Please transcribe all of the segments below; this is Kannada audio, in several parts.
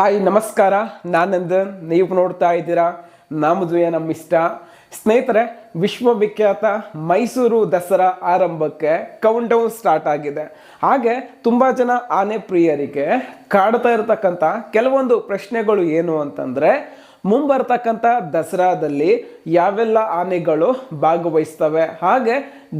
ಹಾಯ್, ನಮಸ್ಕಾರ. ನಾನಂದನ್ ನಂದನ್ ನೀವು ನೋಡ್ತಾ ಇದ್ದೀರಾ ನಾಮದುವೆ ನಮ್ಮ ಇಷ್ಟ ಸ್ನೇಹಿತರೆ, ವಿಶ್ವವಿಖ್ಯಾತ ಮೈಸೂರು ದಸರಾ ಆರಂಭಕ್ಕೆ ಕೌಂಟ್ ಡೌನ್ ಸ್ಟಾರ್ಟ್ ಆಗಿದೆ. ಹಾಗೆ ತುಂಬ ಜನ ಆನೆ ಪ್ರಿಯರಿಗೆ ಕಾಡ್ತಾ ಇರತಕ್ಕಂಥ ಕೆಲವೊಂದು ಪ್ರಶ್ನೆಗಳು ಏನು ಅಂತಂದರೆ ಮುಂಬರ್ತಕ್ಕಂಥ ದಸರಾದಲ್ಲಿ ಯಾವೆಲ್ಲ ಆನೆಗಳು ಭಾಗವಹಿಸ್ತವೆ? ಹಾಗೆ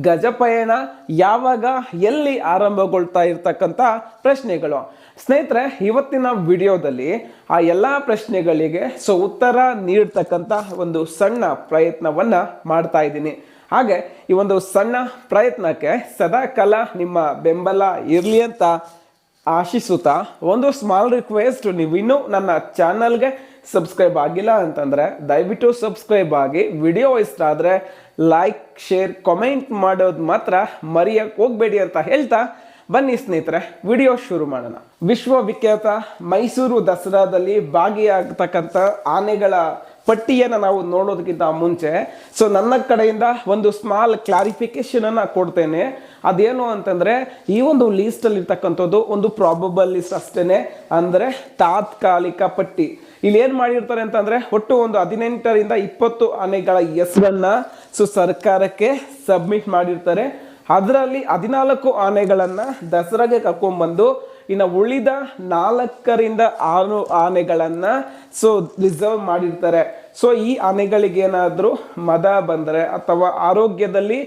ಗಜಪಯಣ ಯಾವಾಗ, ಎಲ್ಲಿ ಆರಂಭಗೊಳ್ತಾ ಇರ್ತಕ್ಕಂಥ ಪ್ರಶ್ನೆಗಳು. ಸ್ನೇಹಿತರೆ, ಇವತ್ತಿನ ವಿಡಿಯೋದಲ್ಲಿ ಆ ಎಲ್ಲ ಪ್ರಶ್ನೆಗಳಿಗೆ ಸೊ ಉತ್ತರ ನೀಡ್ತಕ್ಕಂಥ ಒಂದು ಸಣ್ಣ ಪ್ರಯತ್ನವನ್ನು ಮಾಡ್ತಾ ಇದ್ದೀನಿ. ಹಾಗೆ ಈ ಒಂದು ಸಣ್ಣ ಪ್ರಯತ್ನಕ್ಕೆ ಸದಾಕಾಲ ನಿಮ್ಮ ಬೆಂಬಲ ಇರಲಿ ಅಂತ ಆಶಿಸುತ್ತಾ ಒಂದು ಸ್ಮಾಲ್ ರಿಕ್ವೆಸ್ಟ್ ನೀವು ಇನ್ನೂ ನನ್ನ ಚಾನಲ್ಗೆ ಸಬ್ಸ್ಕ್ರೈಬ್ ಆಗಿಲ್ಲ ಅಂತಂದ್ರೆ ದಯವಿಟ್ಟು ಸಬ್ಸ್ಕ್ರೈಬ್ ಆಗಿ ವಿಡಿಯೋ ಇಷ್ಟ ಆದರೆ ಲೈಕ್ ಶೇರ್ ಕಾಮೆಂಟ್ ಮಾಡೋದು ಮಾತ್ರ ಮರೆಯಕ್ಕೆ ಹೋಗಬೇಡಿ ಅಂತ ಹೇಳ್ತಾ ಬನ್ನಿ ಸ್ನೇಹಿತರೆ ವಿಡಿಯೋ ಶುರು ಮಾಡೋಣ. ವಿಶ್ವವಿಖ್ಯಾತ ಮೈಸೂರು ದಸರಾದಲ್ಲಿ ಭಾಗಿಯಾಗತಕ್ಕಂಥ ಆನೆಗಳ ಪಟ್ಟಿಯನ್ನು ನಾವು ನೋಡೋದಕ್ಕಿಂತ ಮುಂಚೆ ಸೊ ನನ್ನ ಕಡೆಯಿಂದ ಒಂದು ಸ್ಮಾಲ್ ಕ್ಲಾರಿಫಿಕೇಶನ್ ಅನ್ನ ಕೊಡ್ತೇನೆ. ಅದೇನು ಅಂತಂದ್ರೆ, ಈ ಒಂದು ಲೀಸ್ಟಲ್ಲಿರ್ತಕ್ಕಂಥದ್ದು ಒಂದು ಪ್ರಾಬಬಲ್ ಲಿಸ್ಟ್ ಅಷ್ಟೇನೆ. ಅಂದ್ರೆ ತಾತ್ಕಾಲಿಕ ಪಟ್ಟಿ. ಇಲ್ಲಿ ಏನ್ ಮಾಡಿರ್ತಾರೆ ಅಂತಂದರೆ, ಒಟ್ಟು ಒಂದು ಹದಿನೆಂಟರಿಂದ ಇಪ್ಪತ್ತು ಆನೆಗಳ ಹೆಸರನ್ನು ಸೊ ಸರ್ಕಾರಕ್ಕೆ ಸಬ್ಮಿಟ್ ಮಾಡಿರ್ತಾರೆ. ಅದರಲ್ಲಿ ಹದಿನಾಲ್ಕು ಆನೆಗಳನ್ನು ದಸರಾಗೆ ಕರ್ಕೊಂಡ್ಬಂದು ಇನ್ನು ಉಳಿದ ನಾಲ್ಕರಿಂದ ಆರು ಆನೆಗಳನ್ನು ಸೊ ರಿಸರ್ವ್ ಮಾಡಿರ್ತಾರೆ. ಸೊ ಈ ಆನೆಗಳಿಗೆ ಏನಾದರೂ ಮದ ಬಂದರೆ ಅಥವಾ ಆರೋಗ್ಯದಲ್ಲಿ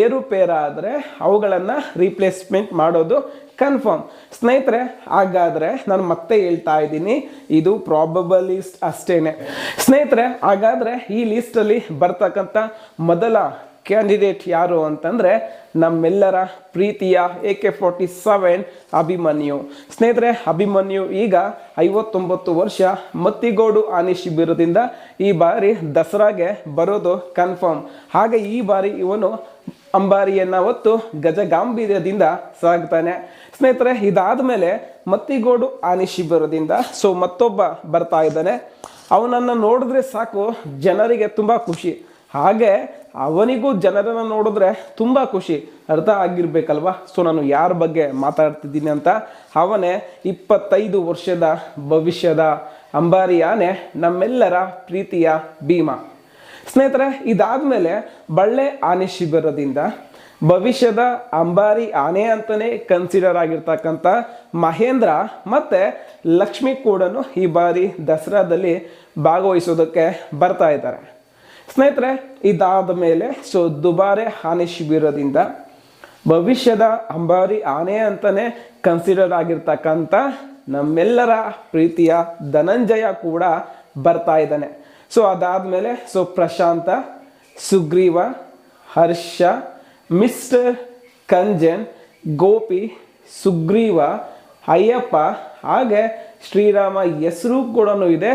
ಏರುಪೇರಾದರೆ ಅವುಗಳನ್ನು ರೀಪ್ಲೇಸ್ಮೆಂಟ್ ಮಾಡೋದು ಕನ್ಫರ್ಮ್ ಸ್ನೇಹಿತರೆ, ಹಾಗಾದರೆ ನಾನು ಮತ್ತೆ ಹೇಳ್ತಾ ಇದ್ದೀನಿ. ಇದು ಪ್ರಾಬಬಲಿಸ್ಟ್ ಅಷ್ಟೇನೆ. ಸ್ನೇಹಿತರೆ, ಹಾಗಾದರೆ ಈ ಲಿಸ್ಟಲ್ಲಿ ಬರ್ತಕ್ಕಂಥ ಮೊದಲ ಕ್ಯಾಂಡಿಡೇಟ್ ಯಾರು ಅಂತಂದರೆ ನಮ್ಮೆಲ್ಲರ ಪ್ರೀತಿಯ A K forty seven Abhimanyu. ಸ್ನೇಹಿತರೆ, ಅಭಿಮನ್ಯು ಈಗ ಐವತ್ತೊಂಬತ್ತು ವರ್ಷ ಮತ್ತಿಗೋಡು ಆನೆ ಶಿಬಿರದಿಂದ ಈ ಬಾರಿ ದಸರಾಗೆ ಬರೋದು ಕನ್ಫರ್ಮ್ ಹಾಗೆ ಈ ಬಾರಿ ಇವನು ಅಂಬಾರಿಯನ್ನ ಹೊತ್ತು ಗಜಗಾಂಭೀರ್ಯದಿಂದ ಸಾಗ್ತಾನೆ. ಸ್ನೇಹಿತರೆ ಇದಾದ ಮೇಲೆ ಮತ್ತಿಗೋಡು ಆನೆ ಶಿಬಿರದಿಂದ ಸೊ ಮತ್ತೊಬ್ಬ ಬರ್ತಾ ಇದ್ದಾನೆ. ಅವನನ್ನು ನೋಡಿದ್ರೆ ಸಾಕು, ಜನರಿಗೆ ತುಂಬ ಖುಷಿ. ಹಾಗೆ ಅವನಿಗೂ ಜನರನ್ನು ನೋಡಿದ್ರೆ ತುಂಬ ಖುಷಿ. ಅರ್ಥ ಆಗಿರ್ಬೇಕಲ್ವಾ? ಸೊ ನಾನು ಯಾರ ಬಗ್ಗೆ ಮಾತಾಡ್ತಿದ್ದೀನಿ ಅಂತ? ಅವನೇ ಇಪ್ಪತ್ತೈದು ವರ್ಷದ ಭವಿಷ್ಯದ ಅಂಬಾರಿ ಆನೆ ನಮ್ಮೆಲ್ಲರ ಪ್ರೀತಿಯ ಭೀಮ. ಸ್ನೇಹಿತರೆ, ಇದಾದ್ಮೇಲೆ ಬಳ್ಳೆ ಆನೆ ಶಿಬಿರದಿಂದ ಭವಿಷ್ಯದ ಅಂಬಾರಿ ಆನೆ ಅಂತಲೇ ಕನ್ಸಿಡರ್ ಆಗಿರ್ತಕ್ಕಂಥ ಮಹೇಂದ್ರ ಮತ್ತೆ ಲಕ್ಷ್ಮಿ ಕೂಡ ಈ ಬಾರಿ ದಸರಾದಲ್ಲಿ ಭಾಗವಹಿಸೋದಕ್ಕೆ ಬರ್ತಾ ಇದ್ದಾರೆ. ಸ್ನೇಹಿತರೆ, ಇದಾದ ಮೇಲೆ ಸೊ ದುಬಾರೆ ಆನೆ ಶಿಬಿರದಿಂದ ಭವಿಷ್ಯದ ಅಂಬಾರಿ ಆನೆ ಅಂತಲೇ ಕನ್ಸಿಡರ್ ಆಗಿರ್ತಕ್ಕಂಥ ನಮ್ಮೆಲ್ಲರ ಪ್ರೀತಿಯ ಧನಂಜಯ ಕೂಡ ಬರ್ತಾ ಇದ್ದಾನೆ. ಸೊ ಅದಾದಮೇಲೆ ಸೊ ಪ್ರಶಾಂತ, ಸುಗ್ರೀವ, ಹರ್ಷ, ಮಿಸ್ಟರ್ ಕಂಜನ್, ಗೋಪಿ, ಸುಗ್ರೀವ ಅಯ್ಯಪ್ಪ. ಹಾಗೆ ಶ್ರೀರಾಮ ಹೆಸರು ಕೂಡ ಇದೆ.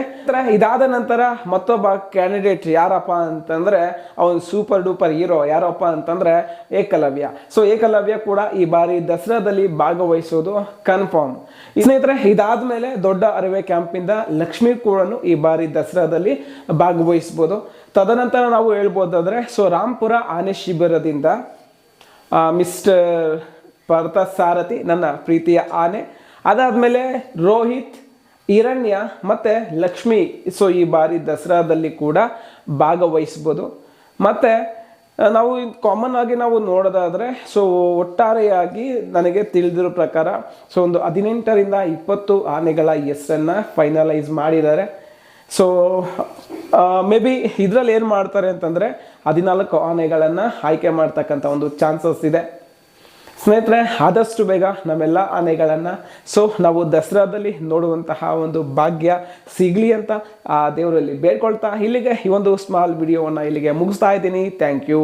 ಇದಾದ ನಂತರ ಮತ್ತೊಬ್ಬ ಕ್ಯಾಂಡಿಡೇಟ್ ಯಾರಪ್ಪ ಅಂತಂದ್ರೆ ಅವನು ಸೂಪರ್ ಡೂಪರ್ ಹೀರೋ ಯಾರಪ್ಪ ಅಂತಂದ್ರೆ ಏಕಲವ್ಯ. ಸೊ ಏಕಲವ್ಯ ಕೂಡ ಈ ಬಾರಿ ದಸರಾದಲ್ಲಿ ಭಾಗವಹಿಸೋದು ಕನ್ಫರ್ಮ್ ಸ್ನೇಹಿತರೆ, ಇದಾದ್ಮೇಲೆ ದೊಡ್ಡ ಅರವೆ ಕ್ಯಾಂಪಿಂದ ಲಕ್ಷ್ಮೀ ಕೂಡ ಈ ಬಾರಿ ದಸರಾದಲ್ಲಿ ಭಾಗವಹಿಸ್ಬೋದು. ತದನಂತರ ನಾವು ಹೇಳ್ಬೋದಾದ್ರೆ ಸೊ ರಾಮ್ಪುರ ಆನೆ ಶಿಬಿರದಿಂದ ಮಿಸ್ಟರ್ ಪಾರ್ಥ ಸಾರಥಿ, ನನ್ನ ಪ್ರೀತಿಯ ಆನೆ. ಅದಾದಮೇಲೆ ರೋಹಿತ್, ಹಿರಣ್ಯ ಮತ್ತು ಲಕ್ಷ್ಮಿ. ಸೊ ಈ ಬಾರಿ ದಸರಾದಲ್ಲಿ ಕೂಡ ಭಾಗವಹಿಸ್ಬೋದು. ಮತ್ತು ನಾವು ಕಾಮನ್ ಆಗಿ ನಾವು ನೋಡೋದಾದರೆ ಸೊ ಒಟ್ಟಾರೆಯಾಗಿ ನನಗೆ ತಿಳಿದಿರೋ ಪ್ರಕಾರ ಸೊ ಒಂದು ಹದಿನೆಂಟರಿಂದ ಇಪ್ಪತ್ತು ಆನೆಗಳ ಹೆಸರನ್ನು ಫೈನಲೈಸ್ ಮಾಡಿದ್ದಾರೆ. ಸೊ ಮೇ ಬಿ ಇದರಲ್ಲಿ ಏನು ಮಾಡ್ತಾರೆ ಅಂತಂದರೆ, ಹದಿನಾಲ್ಕು ಆನೆಗಳನ್ನು ಆಯ್ಕೆ ಮಾಡ್ತಕ್ಕಂಥ ಒಂದು ಚಾನ್ಸಸ್ ಇದೆ. ಸ್ನೇಹಿತರೆ, ಆದಷ್ಟು ಬೇಗ ನಮ್ಮೆಲ್ಲ ಆನೆಗಳನ್ನು. ಸೊ ನಾವು ದಸರಾದಲ್ಲಿ ನೋಡುವಂತಹ ಒಂದು ಭಾಗ್ಯ ಸಿಗಲಿ ಅಂತ ಆ ದೇವರಲ್ಲಿ ಬೇಡ್ಕೊಳ್ತಾ ಇಲ್ಲಿಗೆ ಈ ಒಂದು ಸ್ಮಾಲ್ ವಿಡಿಯೋವನ್ನು ಇಲ್ಲಿಗೆ ಮುಗಿಸ್ತಾ ಇದ್ದೀನಿ. Thank you